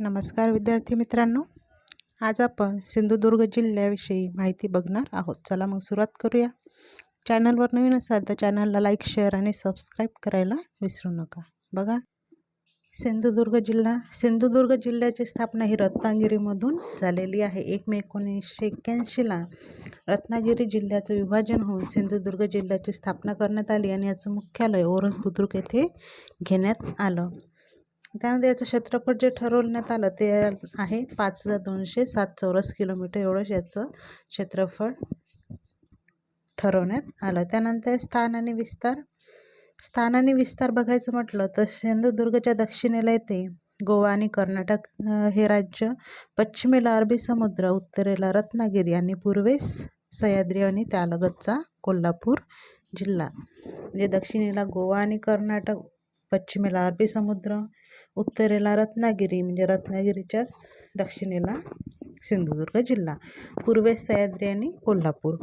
नमस्कार विद्यार्थी मित्रांनो. आज आपण सिंधुदुर्ग जिल्ह्याविषयी माहिती बघणार आहोत. चला मग सुरुवात करूया. चॅनलवर नवीन असाल तर चॅनलला लाईक शेअर आणि सबस्क्राईब करायला विसरू नका. बघा. सिंधुदुर्ग जिल्हा सिंधुदुर्ग जिल्ह्याची स्थापना ही रत्नागिरीमधून झालेली आहे. एक मे एकोणीसशे एक्क्याऐंशीला रत्नागिरी जिल्ह्याचं विभाजन होऊन सिंधुदुर्ग जिल्ह्याची स्थापना करण्यात आली आणि याचं मुख्यालय ओरस बुद्रुक येथे घेण्यात आलं. त्यानंतर याचं क्षेत्रफळ जे ठरवण्यात आलं ते आहे पाच हजार दोनशे सात चौरस किलोमीटर. एवढंच याचं क्षेत्रफळ ठरवण्यात आलं. त्यानंतर स्थान आणि विस्तार. स्थान आणि विस्तार बघायचं म्हटलं तर सिंधुदुर्गच्या दक्षिणेला येते गोवा आणि कर्नाटक हे राज्य. पश्चिमेला अरबी समुद्र उत्तरेला रत्नागिरी आणि पूर्वेस सह्याद्री आणि त्यालगतचा कोल्हापूर जिल्हा. म्हणजे दक्षिणेला गोवा आणि कर्नाटक पश्चिमेला अरबी समुद्र उत्तरेला रत्नागिरी म्हणजे रत्नागिरीच्याच दक्षिणेला सिंधुदुर्ग जिल्हा. पूर्वेस सह्याद्री आणि कोल्हापूर.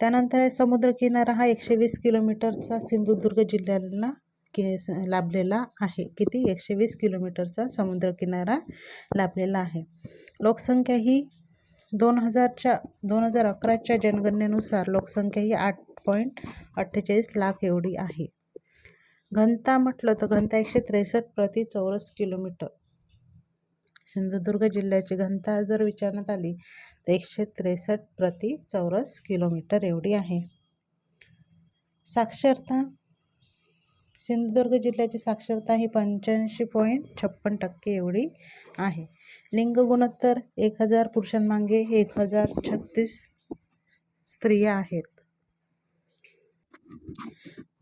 त्यानंतर समुद्रकिनारा. हा एकशे वीस किलोमीटरचा सिंधुदुर्ग जिल्ह्याला के लाभलेला आहे. किती? एकशे वीस किलोमीटरचा समुद्रकिनारा लाभलेला आहे. लोकसंख्या ही दोन हजारच्या दोन हजार अकराच्या जनगणनेनुसार लोकसंख्या ही आठ पॉईंट अठ्ठेचाळीस लाख एवढी आहे. घनता म्हटलं तर घनता एकशे त्रेसष्ट प्रति चौरस किलोमीटर. सिंधुदुर्ग जिल्ह्याची घनता जर विचारण्यात आली तर एकशे त्रेसष्ट प्रति चौरस किलोमीटर एवढी आहे. साक्षरता. सिंधुदुर्ग जिल्ह्याची साक्षरता ही पंच्याऐंशी पॉईंट छप्पन टक्के एवढी आहे. लिंग गुणोत्तर एक हजार पुरुषांमागे एक हजार छत्तीस स्त्रिया आहेत.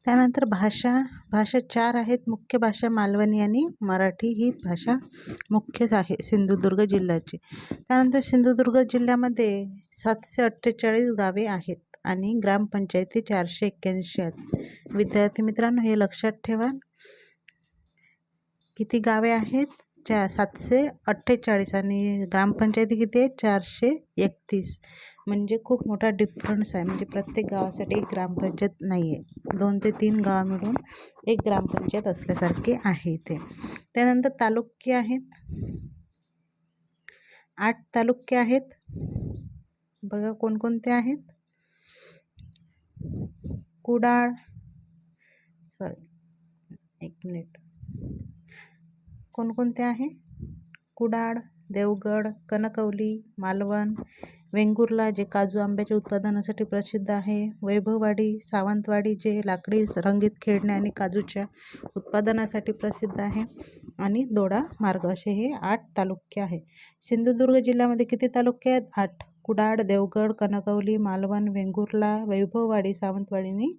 त्यानंतर भाषा भाषा चार आहेत. मुख्य भाषा मालवणी आणि मराठी ही भाषा मुख्य आहे सिंधुदुर्ग जिल्ह्याची. त्यानंतर सिंधुदुर्ग जिल्ह्यामध्ये सातशे अठ्ठेचाळीस गावे आहेत आणि ग्रामपंचायती चारशे एक्क्याऐंशी आहेत. विद्यार्थी मित्रांनो हे लक्षात ठेवा. किती गावे आहेत? चा सातशे अठ्ठेचाळीस आणि ग्रामपंचायती किती आहे? चारशे एकतीस. म्हणजे खूप मोठा डिफरन्स आहे. म्हणजे प्रत्येक गावासाठी एक ग्रामपंचायत नाही आहे. दोन ते तीन गाव मिळून एक ग्रामपंचायत असल्यासारखे आहे इथे. त्यानंतर तालुके आहेत. आठ तालुके आहेत. बघा कोणकोणते आहेत. कुडाळ सॉरी एक मिनिट कोणकोणते आहे? कुडाळ देवगड कणकवली मालवण वेंगुर्ला जे काजू आंब्याच्या उत्पादनासाठी प्रसिद्ध आहे वैभववाडी सावंतवाडी जे लाकडी रंगीत खेळणे आणि काजूच्या उत्पादनासाठी प्रसिद्ध आहे आणि दोडा मार्ग असे हे आठ तालुके आहे सिंधुदुर्ग जिल्ह्यामध्ये किती तालुके आहेत? आठ. कुडाळ देवगड कणकवली मालवण वेंगुर्ला वैभववाडी सावंतवाडी आणि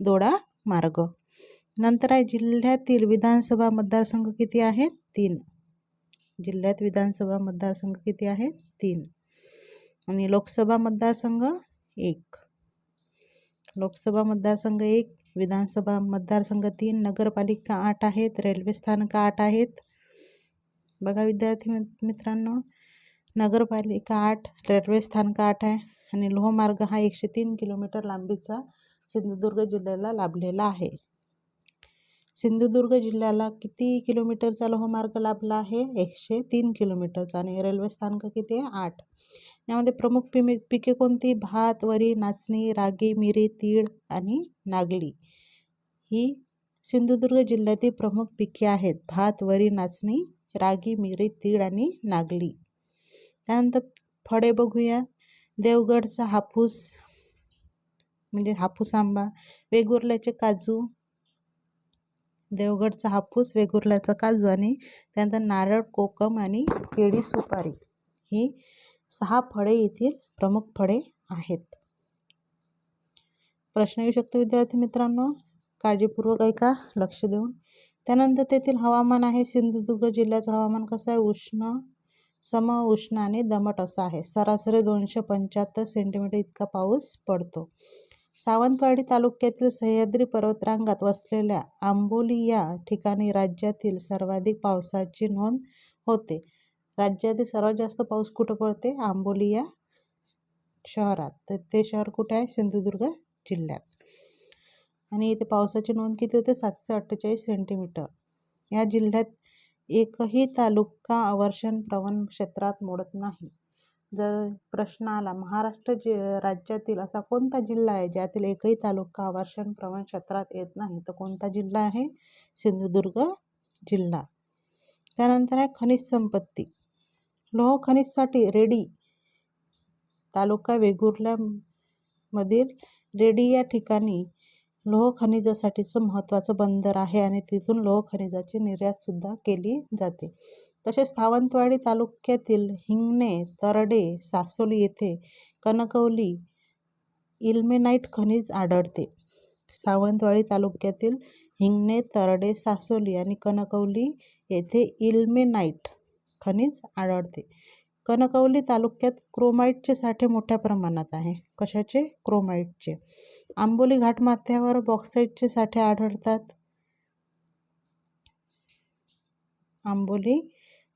दोडा मार्ग. नंतर आहे जिल्ह्यातील विधानसभा मतदारसंघ किती आहेत? तीन. जिल्ह्यात विधानसभा मतदारसंघ किती आहेत तीन. आणि लोकसभा मतदारसंघ एक. लोकसभा मतदारसंघ एक विधानसभा मतदारसंघ तीन नगरपालिका आठ आहेत रेल्वे स्थानकं आठ आहेत. बघा विद्यार्थी मित्रांनो नगरपालिका आठ रेल्वे स्थानक आठ आहे आणि लोहमार्ग हा एकशे तीन किलोमीटर लांबीचा सिंधुदुर्ग जिल्ह्याला लाभलेला आहे. सिंधुदुर्ग जिल्ह्याला किती किलोमीटरचा लोहमार्ग लाभला आहे? एकशे तीन किलोमीटरचा. आणि रेल्वे स्थानक किती आहे? आठ. यामध्ये प्रमुख पिमे पिके कोणती? भात वरी नाचणी रागी मिरी तीळ आणि नागली. ही सिंधुदुर्ग जिल्ह्यातील प्रमुख पिके आहेत. भात वरी नाचणी रागी मिरी तीळ आणि नागली. त्यानंतर फळे बघूया. देवगडचा हापूस म्हणजे हापूस आंबा वेगुर्ल्याचे काजू देवगडचा हापूस वेगुर्ल्याचा काजू आणि त्यानंतर नारळ कोकम आणि केळी सुपारी. ही सहा फळे येथील प्रमुख फळे आहेत. प्रश्न येऊ शकतो विद्यार्थी मित्रांनो. काळजीपूर्वक ऐका लक्ष देऊन. त्यानंतर तेथील हवामान आहे. सिंधुदुर्ग जिल्ह्याचं हवामान कसं आहे? उष्ण सम उष्ण आणि दमट असं आहे. सरासरी दोनशे पंच्याहत्तर सेंटीमीटर इतका पाऊस पडतो. सावंतवाडी तालुक्यातील सह्याद्री पर्वतरांगात वसलेल्या आंबोली या ठिकाणी राज्यातील सर्वाधिक पावसाची नोंद होते. राज्यातील सर्वात जास्त पाऊस कुठं पडते? आंबोली या शहरात. तर ते शहर कुठे आहे? सिंधुदुर्ग जिल्ह्यात. आणि इथे पावसाची नोंद किती होते? सातशे अठ्ठेचाळीस सेंटीमीटर. या जिल्ह्यात एकही तालुका अवर्षण प्रवण क्षेत्रात मोडत नाही. जर प्रश्न आला महाराष्ट्र जि राज्यातील असा कोणता जिल्हा आहे ज्यातील एकही तालुका वर्षण प्रवण क्षेत्रात येत नाही तर कोणता जिल्हा आहे? सिंधुदुर्ग जिल्हा. त्यानंतर आहे खनिज संपत्ती. लोह खनिजसाठी रेडी तालुका वेगुर्ल्यामधील मधील रेडी या ठिकाणी लोह खनिजासाठीचं महत्त्वाचं बंदर आहे आणि तिथून लोह खनिजाची निर्यातसुद्धा केली जाते. तसेच सावंतवाडी तालुक्यातील हिंगणे तरडे सासोली येथे कणकवली इल्मेनाईट खनिज आढळते. सावंतवाडी तालुक्यातील हिंगणे तरडे सासोली आणि कणकवली येथे इल्मेनाईट खनिज आढळते. कणकवली तालुक्यात क्रोमाईटचे साठे मोठ्या प्रमाणात आहे. कशाचे? क्रोमाईटचे. आंबोली घाटमाथ्यावर बॉक्साईटचे साठे आढळतात. आंबोली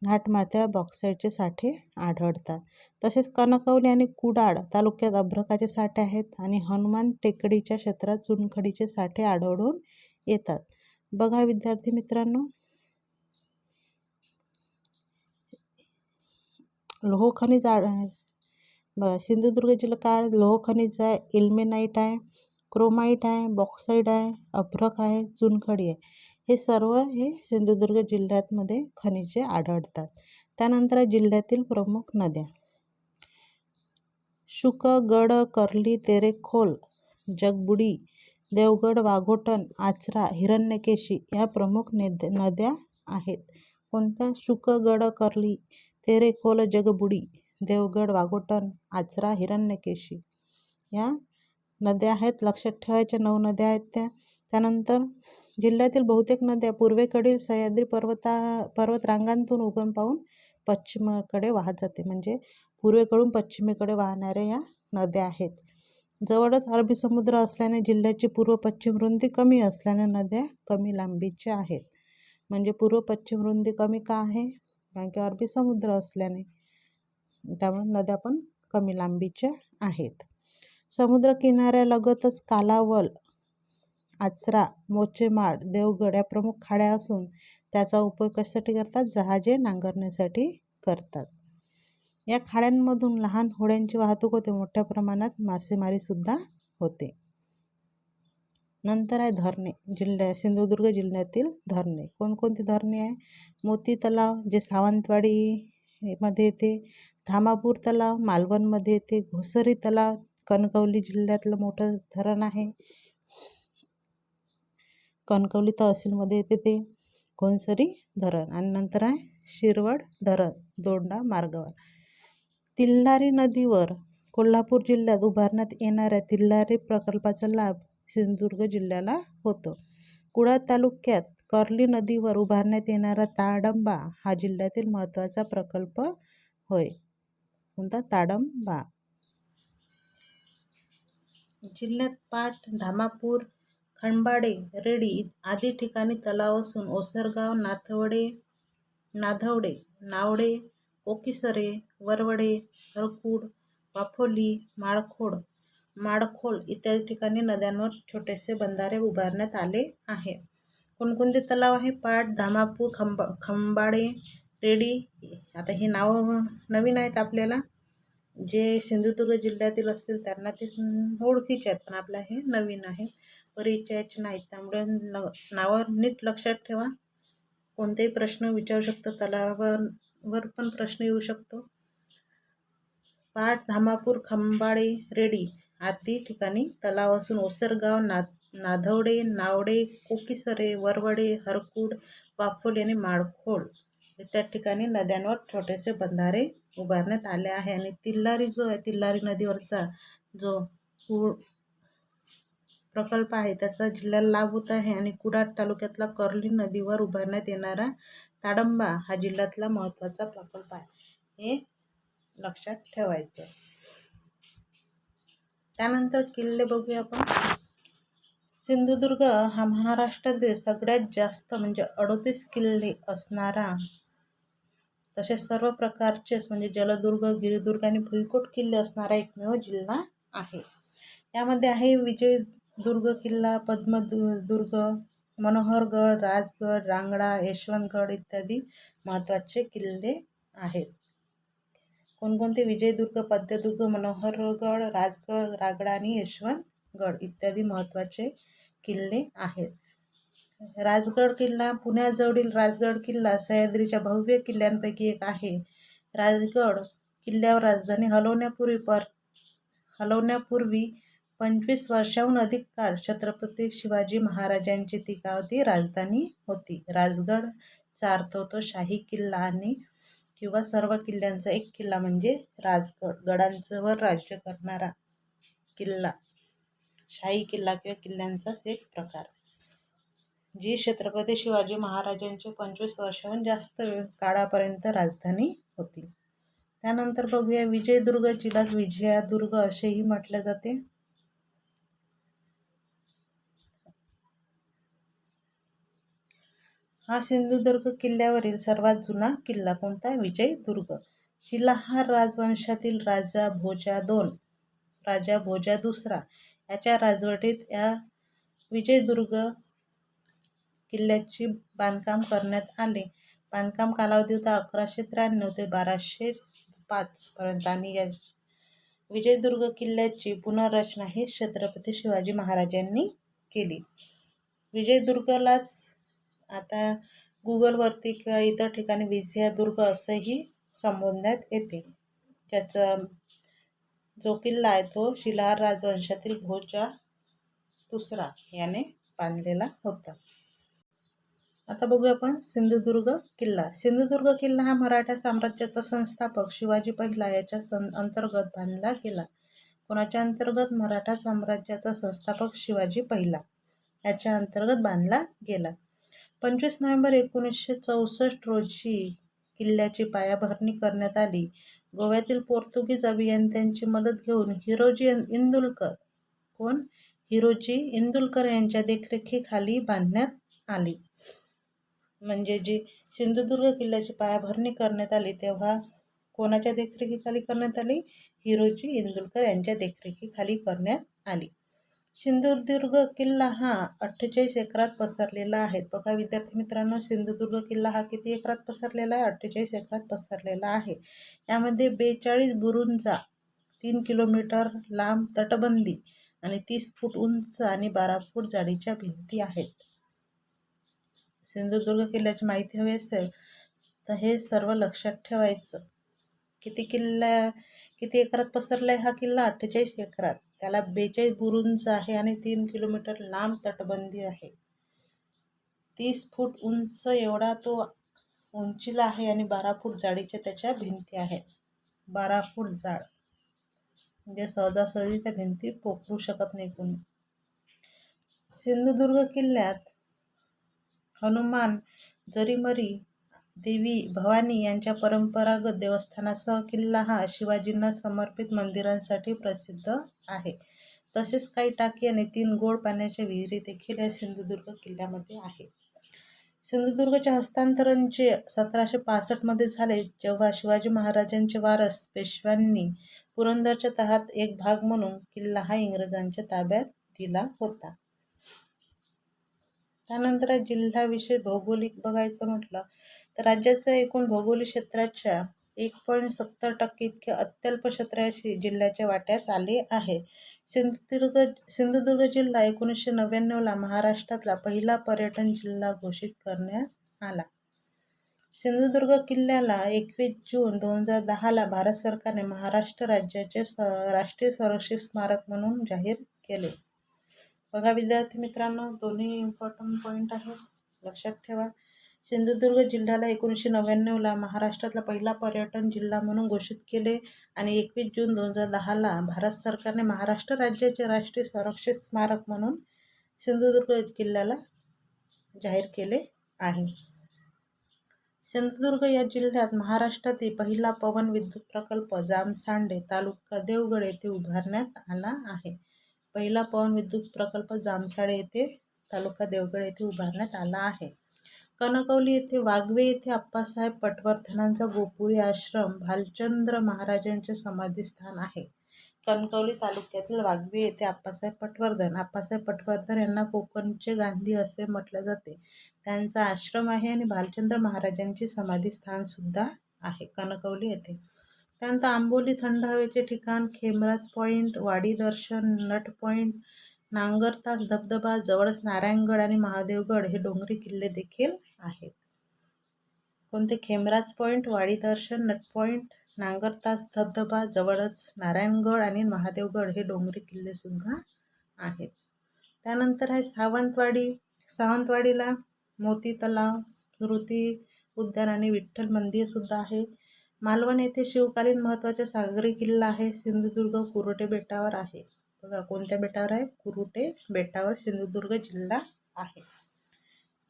घाटमाथ्यावर बॉक्साईटचे साठे आढळतात. तसेच कणकवली आणि कुडाळ तालुक्यात अभ्रकाचे साठे आहेत आणि हनुमान टेकडीच्या क्षेत्रात चुनखडीचे साठे आढळून येतात. बघा विद्यार्थी मित्रांनो. लोह खनिज बघा सिंधुदुर्ग जिल्हा काय लोह खनिज आहे इल्मेनाईट आहे क्रोमाईट आहे बॉक्साईड आहे अभ्रक आहे चुनखडी आहे. हे सर्व हे सिंधुदुर्ग जिल्ह्यातमध्ये खनिजे आढळतात. त्यानंतर जिल्ह्यातील प्रमुख नद्या. शुक गड कर्ली तेरेखोल जगबुडी देवगड वाघोटन आचरा हिरण्यकेशी ह्या प्रमुख नेद नद्या आहेत. कोणत्या? शुक गड कर्ली तेरेखोल जगबुडी देवगड वाघोटन आचरा हिरण्यकेशी या नद्या आहेत. लक्षात ठेवायच्या नऊ नद्या आहेत त्या. त्यानंतर जिल्ह्यातील बहुतेक नद्या पूर्वेकडील सह्याद्री पर्वता पर्वतरांगांतून उगम पाहून पश्चिमेकडे वाहत जाते. म्हणजे पूर्वेकडून पश्चिमेकडे वाहणाऱ्या या नद्या आहेत. जवळच अरबी समुद्र असल्याने जिल्ह्याची पूर्व पश्चिम रुंदी कमी असल्याने नद्या कमी लांबीच्या आहेत. म्हणजे पूर्व पश्चिम रुंदी कमी का आहे? कारण की अरबी समुद्र असल्याने त्यामुळे नद्या पण कमी लांबीच्या आहेत. समुद्र किनाऱ्यालगतच कालावल आचरा मोचेमाड देवगड या प्रमुख खाड्या असून त्याचा उपयोग कशासाठी करतात? जहाजे नांगरण्यासाठी करतात. या खाड्यांमधून लहान होड्यांची वाहतूक होते. मोठ्या प्रमाणात मासेमारीसुद्धा होते. नंतर आहे धरणे जिल्ह्या सिंधुदुर्ग जिल्ह्यातील धरणे. कोणकोणती धरणे आहे? मोती तलाव जे सावंतवाडीमध्ये येते. धामापूर तलाव मालवणमध्ये येते. घोसरी तलाव कणकवली जिल्ह्यातलं मोठं धरण आहे. कणकवली तहसीलमध्ये येते ते कोणसरी धरण आणि नंतर आहे शिरवड धरण दोंडा मार्गावर. तिल्लारी नदीवर कोल्हापूर जिल्ह्यात उभारण्यात येणाऱ्या तिल्लारी प्रकल्पाचा लाभ सिंधुदुर्ग जिल्ह्याला होतो. कुडाळ तालुक्यात कर्ली नदीवर उभारण्यात येणारा ताडंबा हा जिल्ह्यातील महत्त्वाचा प्रकल्प होय. कोणता? ताडंबा. जिल्ह्यात पाट धामापूर खंबाडे रेडी आदी ठिकाणी तलाव असून ओसरगाव नाथवडे नाधवडे नावडे ओकिसरे वरवडे हरकूड वाफोली माळखोड माडखोल इत्यादी ठिकाणी नद्यांवर छोटेसे बंधारे उभारण्यात आले आहे. कोणकोणते तलाव आहे? पाट धामापूर खंबा खंबाडे रेडी आता हे नाव नवीन आहेत आपल्याला. जे सिंधुदुर्ग जिल्ह्यातील असतील त्यांना ते ओळखीचे आहेत पण आपलं हे नवीन आहे. परिचयाचे नाहीत. त्यामुळे न नीट लक्षात ठेवा. कोणतेही प्रश्न विचारू शकतो. तलावावर पण प्रश्न येऊ शकतो. पाट धामापूर खंबाळे रेडी आदी ठिकाणी तलाव असून ओसरगाव ना नाधवडे नावडे कोकिसरे वरवडे हरकूड वाफोल आणि माळखोल त्या ठिकाणी नद्यांवर छोटेसे बंधारे उभारण्यात आले आहे. आणि तिल्लारी जो आहे तिल्लारी नदीवरचा जो पूर प्रकल्प आहे. त्याचा जिल्ह्याला लाभ होत आहे आणि कुडाळ तालुक्यातला कर्ली नदीवर उभारण्यात येणारा ताडंबा हा जिल्ह्यातला महत्त्वाचा प्रकल्प आहे. हे लक्षात ठेवायचं त्यानंतर किल्ले बघूया आपण. सिंधुदुर्ग हा महाराष्ट्रातील सगळ्यात जास्त म्हणजे अडोतीस किल्ले असणारा तसेच सर्व प्रकारचेच म्हणजे जलदुर्ग गिरिदुर्ग आणि भुईकोट किल्ले असणारा एकमेव जिल्हा आहे. यामध्ये आहे विजय दुर्ग किल्ला पद्मदुर्ग मनोहरगड राजगड रांगडा यशवंतगड इत्यादी महत्त्वाचे किल्ले आहेत. कोणकोणते? विजयदुर्ग पद्मदुर्ग मनोहरगड राजगड रागडा आणि यशवंतगड इत्यादी महत्त्वाचे किल्ले आहेत. राजगड किल्ला पुण्याजवळील राजगड किल्ला सह्याद्रीच्या भव्य किल्ल्यांपैकी एक आहे. राजगड किल्ल्यावर राजधानी हलवण्यापूर्वी पर हलवण्यापूर्वी पंचवीस वर्षाहून अधिक काळ छत्रपती शिवाजी महाराजांची ती गावती राजधानी होती. राजगडचा अर्थ होतो शाही किल्ला आणि किंवा सर्व किल्ल्यांचा एक किल्ला म्हणजे राजगड. गडांवर राज्य करणारा किल्ला. शाही किल्ला किंवा किल्ल्यांचाच एक प्रकार. जी छत्रपती शिवाजी महाराजांची पंचवीस वर्षाहून जास्त काळापर्यंत राजधानी होती. त्यानंतर बघूया विजयदुर्ग जिल्ह्यात विजयादुर्ग असेही म्हटले जाते. हा सिंधुदुर्ग किल्ल्यावरील सर्वात जुना किल्ला कोणता? विजयदुर्ग. शिलाहार राजवंशातील राजा भोजा दोन राजा भोजा दुसरा. याच्या राजवटीत या विजयदुर्ग किल्ल्याची बांधकाम करण्यात आले. बांधकाम कालावधी होता अकराशे त्र्याण्णव ते बाराशे पाच पर्यंत आणि या विजयदुर्ग किल्ल्याची पुनर्रचना ही छत्रपती शिवाजी महाराजांनी केली. विजयदुर्गलाच आता गुगलवरती किंवा इतर ठिकाणी विजयादुर्ग असंही संबोधण्यात येते. त्याचा जो किल्ला आहे तो शिलाहार राजवंशातील भोजा दुसरा याने बांधलेला होता. आता बघूया आपण सिंधुदुर्ग किल्ला. सिंधुदुर्ग किल्ला हा मराठा साम्राज्याचा संस्थापक शिवाजी पहिला याच्या सं अंतर्गत बांधला गेला. कोणाच्या अंतर्गत? मराठा साम्राज्याचा संस्थापक शिवाजी पहिला याच्या अंतर्गत बांधला गेला. पंचवीस नोव्हेंबर एकोणीसशे चौसष्ट रोजी किल्ल्याची पायाभरणी करण्यात आली. गोव्यातील पोर्तुगीज अभियंत्यांची मदत घेऊन हिरोजी इंदुलकर कोण? हिरोजी इंदुलकर यांच्या देखरेखीखाली बांधण्यात आली. म्हणजे जी सिंधुदुर्ग किल्ल्याची पायाभरणी करण्यात आली तेव्हा कोणाच्या देखरेखीखाली करण्यात आली? हिरोजी इंदुलकर यांच्या देखरेखीखाली करण्यात आली. सिंधुदुर्ग किल्ला हा अठ्ठेचाळीस एकरात पसरलेला आहे. बघा विद्यार्थी मित्रांनो सिंधुदुर्ग किल्ला हा किती एकरात पसरलेला आहे? अठ्ठेचाळीस एकरात पसरलेला आहे. यामध्ये बेचाळीस बुरुंजा तीन किलोमीटर लांब तटबंदी आणि तीस फूट उंच आणि बारा फूट जाडीच्या भिंती आहेत. सिंधुदुर्ग किल्ल्याची माहिती हवी असेल तर हे सर्व लक्षात ठेवायचं. किती किल्ला किती एकरात पसरला आहे हा किल्ला? अठ्ठेचाळीस एकरात. त्याला बेचाळीस बुरुंज आहे आणि तीन किलोमीटर लांब तटबंदी आहे. तीस फूट उंच एवढा तो उंचीला आहे आणि बारा फूट जाडीच्या त्याच्या भिंती आहेत. बारा फूट जाड. म्हणजे सहजासहजी त्या भिंती पोखरू शकत नाही कोणी. सिंधुदुर्ग किल्ल्यात हनुमान जरीमरी देवी भवानी यांच्या परंपरागत देवस्थानासह किल्ला हा शिवाजींना समर्पित मंदिरांसाठी प्रसिद्ध आहे. तसेच काही टाकी आणि तीन गोड पाण्याच्या विहिरी देखील या सिंधुदुर्ग किल्ल्यामध्ये आहे. सिंधुदुर्गचे हस्तांतरणचे सतराशे पासष्टमध्ये झाले जेव्हा शिवाजी महाराजांचे वारस पेशव्यांनी पुरंदरच्या तहात एक भाग म्हणून किल्ला हा इंग्रजांच्या ताब्यात दिला होता. त्यानंतर जिल्ह्याविषयी भौगोलिक बघायचं म्हटलं राज्याच्या एकूण भौगोलिक क्षेत्राच्या एक पॉईंट सत्तर टक्के इतके अत्यल्प क्षेत्राशी जिल्ह्याच्या वाट्यास आले आहे. सिंधुदुर्ग सिंधुदुर्ग जिल्हा एकोणीसशे नव्याण्णवला महाराष्ट्रातला पहिला पर्यटन जिल्हा घोषित करण्यात आला. सिंधुदुर्ग किल्ल्याला एकवीस जून दोन हजार दहाला भारत सरकारने महाराष्ट्र राज्याचे स राष्ट्रीय संरक्षित स्मारक म्हणून जाहीर केले. बघा विद्यार्थी मित्रांनो दोन्ही इम्पॉर्टंट पॉईंट आहेत. लक्षात ठेवा. सिंधुदुर्ग जिल्ह्याला एकोणीसशे नव्याण्णवला महाराष्ट्रातला पहिला पर्यटन जिल्हा म्हणून घोषित केले आणि एकवीस जून दोन हजार दहाला भारत सरकारने महाराष्ट्र राज्याचे राष्ट्रीय संरक्षित स्मारक म्हणून सिंधुदुर्ग किल्ल्याला जाहीर केले आहे. सिंधुदुर्ग या जिल्ह्यात महाराष्ट्रातील पहिला पवन विद्युत प्रकल्प जामसांडे तालुका देवगड येथे उभारण्यात आला आहे. पहिला पवन विद्युत प्रकल्प जामसाडे येथे तालुका देवगड येथे उभारण्यात आला आहे. कनकवली येथे वाघवे येथे आप्पासाहेब पटवर्धनांचा गोपुरी आश्रम भालचंद्र महाराजांचे समाधीस्थान आहे. कणकवली तालुक्यातील वाघवे येथे आप्पासाहेब पटवर्धन आप्पासाहेब पटवर्धन यांना कोकणचे गांधी असे म्हटले जाते. त्यांचा आश्रम आहे आणि भालचंद्र महाराजांची समाधी स्थानसुद्धा आहे कणकवली येथे. त्यानंतर आंबोली थंड हवेचे ठिकाण खेमराज पॉईंट वाडी दर्शन नट पॉईंट नांगरतास धबधबा जवळच नारायणगड आणि महादेवगड हे डोंगरी किल्ले देखील आहेत. कोणते? खेमराज पॉईंट वाडी दर्शन नट पॉईंट नांगरतास धबधबा जवळच नारायणगड आणि महादेवगड हे डोंगरी किल्ले सुद्धा आहेत. त्यानंतर आहे सावंतवाडी. सावंतवाडीला मोती तलाव स्मृती उद्यान आणि विठ्ठल मंदिर सुद्धा आहे. मालवण येथे शिवकालीन महत्त्वाचे सागरी किल्ला आहे. सिंधुदुर्ग कुरोटे बेटावर आहे. बघा कोणत्या बेटावर आहे? कुरुटे बेटावर सिंधुदुर्ग जिल्हा आहे.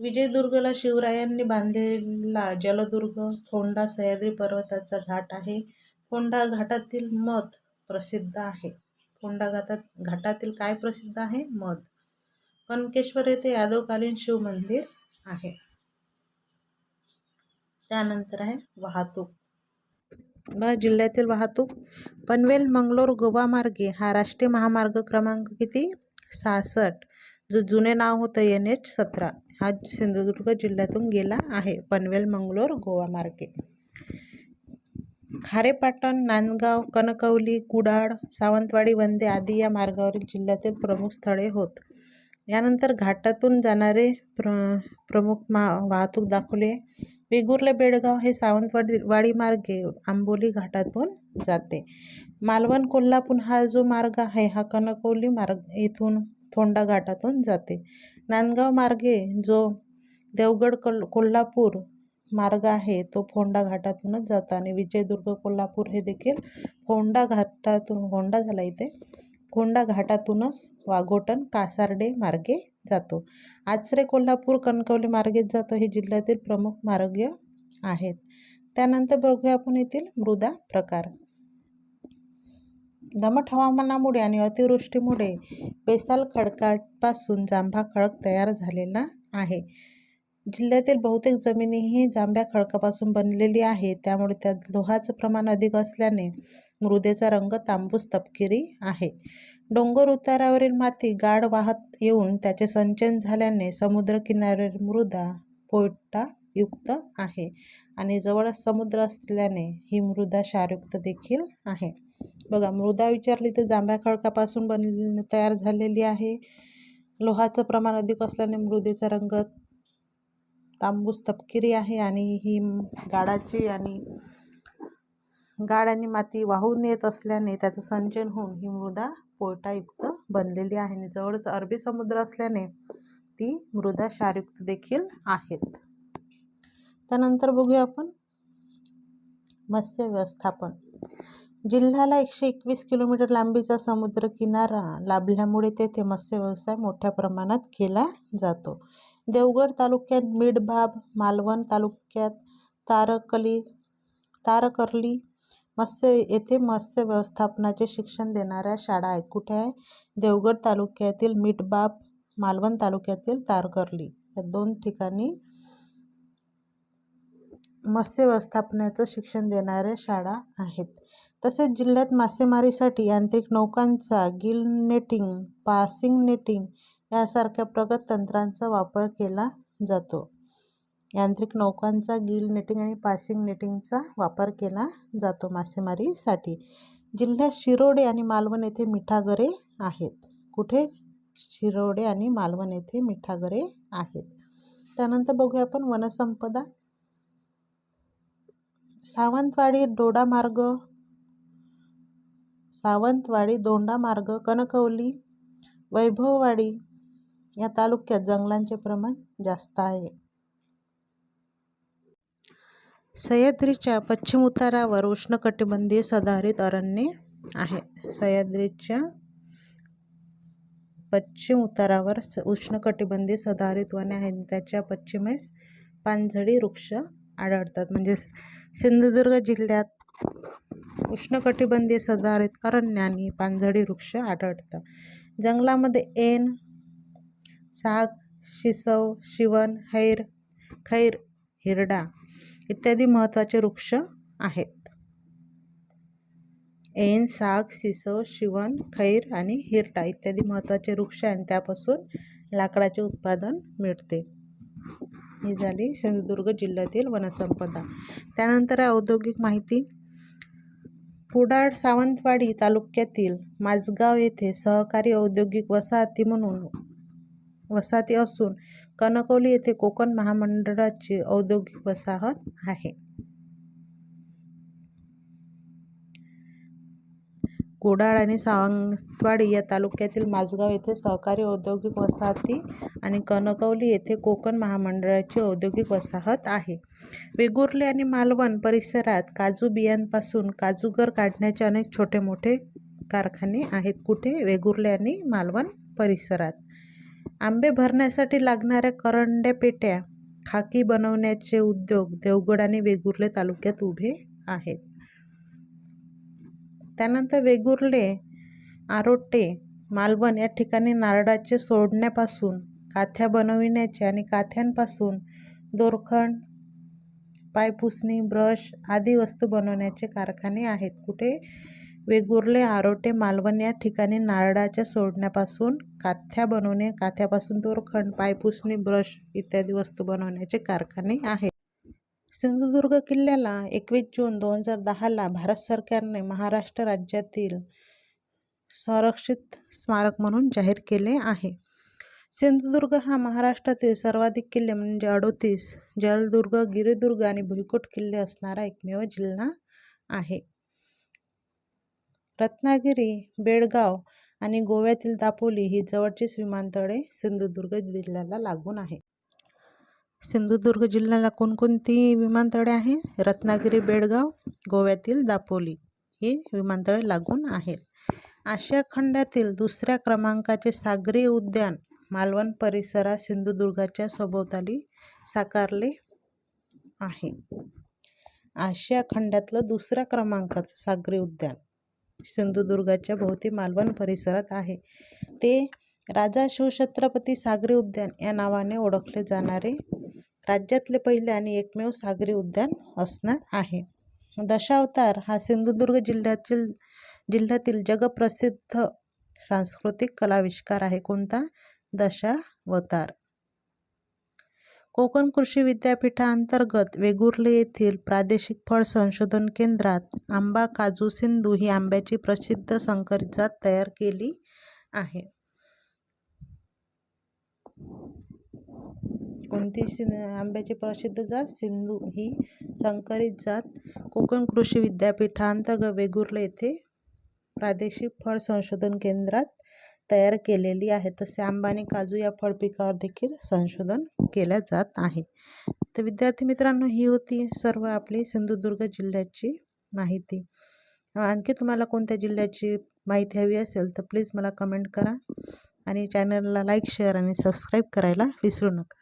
विजयदुर्गला शिवरायांनी बांधलेला जलदुर्ग फोंडा सह्याद्री पर्वताचा घाट आहे. फोंडा घाटातील मध प्रसिद्ध आहे. फोंडा घाटात घाटातील काय प्रसिद्ध आहे? मध. कनकेश्वर येथे यादवकालीन शिव मंदिर आहे. त्यानंतर आहे वाहतूक. ब जिल्ह्यातील वाहतूक पनवेल मंगलोर गोवा मार्गे हा राष्ट्रीय महामार्ग क्रमांक किती? सहासष्ट. जो जुने नाव होतं एन एच सतरा. हा सिंधुदुर्ग जिल्ह्यातून गेला आहे पनवेल मंगलोर गोवा मार्गे. खारेपाटण नांदगाव कणकवली कुडाळ सावंतवाडी वंदे आदी या मार्गावरील जिल्ह्यातील प्रमुख स्थळे होत. यानंतर घाटातून जाणारे प्र प्रमुख मा वाहतूक दाखवले. वेगुर्ले बेळगाव हे सावंतवाडी वाडी मार्गे आंबोली घाटातून जाते. मालवण कोल्हापूर हा जो मार्ग आहे हा कनकवली मार्ग येथून फोंडा घाटातून जाते. नांदगाव मार्गे जो देवगड कोल कोल्हापूर मार्ग आहे तो फोंडा घाटातूनच जातो आणि विजयदुर्ग कोल्हापूर हे देखील फोंडा घाटातून फोंडा झाला इथे. फोंडा घाटातूनच वाघोटण कासार्डे मार्गे जातो. आचरे कोल्हापूर कणकवली मार्गेच जातो हे जिल्ह्यातील प्रमुख मार्ग आहेत. त्यानंतर बघूया आपण येथील मृदा प्रकार. दमट हवामानामुळे आणि अतिवृष्टीमुळे बेसाल खडकापासून जांभा खडक तयार झालेला आहे. जिल्ह्यातील बहुतेक जमिनी ही जांभ्या खडकापासून बनलेली आहे. त्यामुळे त्यात लोहाचं प्रमाण अधिक असल्याने मृदेचा रंग तांबूस तपकिरी आहे. डोंगर उतारावरील माती गाढ वाहत येऊन त्याचे संचयन झाल्याने समुद्रकिनाऱ्यावरील मृदा पोयटा युक्त आहे आणि जवळच समुद्र असल्याने ही मृदा क्षारयुक्त देखील आहे. बघा मृदा विचारली तर जांभ्या खडकापासून बनलेली तयार झालेली आहे. लोहाचं प्रमाण अधिक असल्याने मृदेचा रंग तांबूस तपकिरी आहे आणि ही गाडाची आणि गाड आणि माती वाहून येत असल्याने त्याचं संचयन होऊन ही मृदा पोयटायुक्त बनलेली आहे आणि जवळच अरबी समुद्र असल्याने ती मृदा क्षारयुक्त देखील आहेत. त्यानंतर बघूया आपण मत्स्य व्यवस्थापन. जिल्ह्याला एकशे एकवीस किलोमीटर लांबीचा समुद्र किनारा लाभल्यामुळे तेथे मत्स्य व्यवसाय मोठ्या प्रमाणात केला जातो. देवगड तालुक्यात मिडभाब मालवण तालुक्यात तारकली तारकर्ली मत्स्य येथे मत्स्य व्यवस्थापनाचे शिक्षण देणाऱ्या शाळा आहेत. कुठे आहे? देवगड तालुक्यातील मिठबाब मालवण तालुक्यातील तारकर्ली. या दोन ठिकाणी मत्स्य व्यवस्थापनाचं शिक्षण देणाऱ्या शाळा आहेत. तसेच जिल्ह्यात मासेमारीसाठी यांत्रिक नौकांचा गिल नेटिंग पासिंग नेटिंग यासारख्या प्रगत तंत्रांचा वापर केला जातो. यांत्रिक नौकांचा गिल नेटिंग आणि पासिंग नेटिंगचा वापर केला जातो मासेमारीसाठी. जिल्ह्यात शिरोडे आणि मालवण येथे मिठागरे आहेत. कुठे? शिरोडे आणि मालवण येथे मिठागरे आहेत. त्यानंतर बघूया आपण वनसंपदा. सावंतवाडी डोडा मार्ग. सावंतवाडी दोंडा मार्ग कणकवली वैभववाडी या तालुक्यात जंगलांचे प्रमाण जास्त आहे. सह्याद्रीच्या पश्चिम उतारावर उष्णकटिबंधीय सदाहरित अरण्ये आहेत. सह्याद्रीच्या पश्चिम उतारावर उष्णकटिबंधीय सदाहरित वने आहेत. त्याच्या पश्चिमेस पानझडी वृक्ष आढळतात. म्हणजे सिंधुदुर्ग जिल्ह्यात उष्णकटिबंधीय सदाहरित अरण्य आणि पानझडी वृक्ष आढळतात. जंगलामध्ये ऐन साग शिसव शिवण हैर खैर हिरडा इत्यादी महत्त्वाचे वृक्ष आहेत. ऐन साग सिसो शिवण खैर आणि हिरटा इत्यादी महत्त्वाचे वृक्ष आणि त्यापासून लाकडाचे उत्पादन मिळते. ही झाली सिंधुदुर्ग जिल्ह्यातील वनसंपदा. त्यानंतर औद्योगिक माहिती. कुडाळ सावंतवाडी तालुक्यातील माझगाव येथे सहकारी औद्योगिक वसाहती म्हणून वसाहती असून कणकवली येथे कोकण महामंडळाची औद्योगिक वसाहत आहे. कुडाळ आणि सावंतवाडी या तालुक्यातील माझगाव येथे सहकारी औद्योगिक वसाहती आणि कणकवली येथे कोकण महामंडळाची औद्योगिक वसाहत आहे. वेगुर्ले आणि मालवण परिसरात काजू बियांपासून काजूगर काढण्याचे अनेक छोटे मोठे कारखाने आहेत. कुठे? वेगुर्ले आणि मालवण परिसरात. आंबे भरण्यासाठी लागणाऱ्या करंड्या पेट्या खाकी बनवण्याचे उद्योग देवगड आणि वेगुर्ले तालुक्यात उभे आहेत. त्यानंतर वेगुर्ले आरोटे मालवण या ठिकाणी नारळाचे सोडण्यापासून काथ्या बनविण्याचे आणि काथ्यांपासून दोरखंड पायपुसणी ब्रश आदी वस्तू बनवण्याचे कारखाने आहेत. कुठे? वेगुर्ले आरोटे मालवण या ठिकाणी नारळाच्या सोडण्यापासून काथ्या बनवणे काथ्यापासून दोरखंड पायपुसणी ब्रश इत्यादी वस्तू बनवण्याचे कारखाने आहेत. सिंधुदुर्ग किल्ल्याला एकवीस जून दोन हजार दहाला भारत सरकारने महाराष्ट्र राज्यातील संरक्षित स्मारक म्हणून जाहीर केले आहे. सिंधुदुर्ग हा महाराष्ट्रातील सर्वाधिक किल्ले म्हणजे अडोतीस जलदुर्ग गिरिदुर्ग आणि भुईकोट किल्ले असणारा एकमेव जिल्हा आहे. रत्नागिरी बेळगाव आणि गोव्यातील दापोली ही जवळचीच विमानतळे सिंधुदुर्ग जिल्ह्याला लागून आहे सिंधुदुर्ग जिल्ह्याला कोणकोणती विमानतळे आहे रत्नागिरी बेळगाव गोव्यातील दापोली ही विमानतळे लागून आहेत. आशिया खंडातील दुसऱ्या क्रमांकाचे सागरी उद्यान मालवण परिसरात सिंधुदुर्गाच्या सभोवताली साकारले आहे. आशिया खंडातलं दुसऱ्या क्रमांकाचं सागरी उद्यान सिंधुदुर्गाच्या भोवती मालवण परिसरात आहे. ते राजा शिवछत्रपती सागरी उद्यान या नावाने ओळखले जाणारे राज्यातले पहिले आणि एकमेव सागरी उद्यान असणार आहे. दशावतार हा सिंधुदुर्ग जिल्ह्यातील जिल्ह्यातील जगप्रसिद्ध सांस्कृतिक कलाविष्कार आहे. कोणता? दशावतार. कोकण कृषी विद्यापीठांतर्गत वेगुर्ले येथील प्रादेशिक फळ संशोधन केंद्रात आंबा काजू सिंधू ही आंब्याची प्रसिद्ध संकरित जात तयार केली आहे. कोणती सिं आंब्याची प्रसिद्ध जात? सिंधू ही संकरित जात. कोकण कृषी विद्यापीठांतर्गत वेगुर्ले येथे प्रादेशिक फळ संशोधन केंद्रात तयार केलेली आहे. तसे आंबा आणि काजू या फळ पिकावर देखील संशोधन केल्या जात आहे. तर विद्यार्थी मित्रांनो ही होती सर्व आपली सिंधुदुर्ग जिल्ह्याची माहिती. आणखी तुम्हाला कोणत्या जिल्ह्याची माहिती हवी असेल तर प्लीज मला कमेंट करा. आणि चॅनलला लाईक शेअर आणि सबस्क्राईब करायला विसरू नका.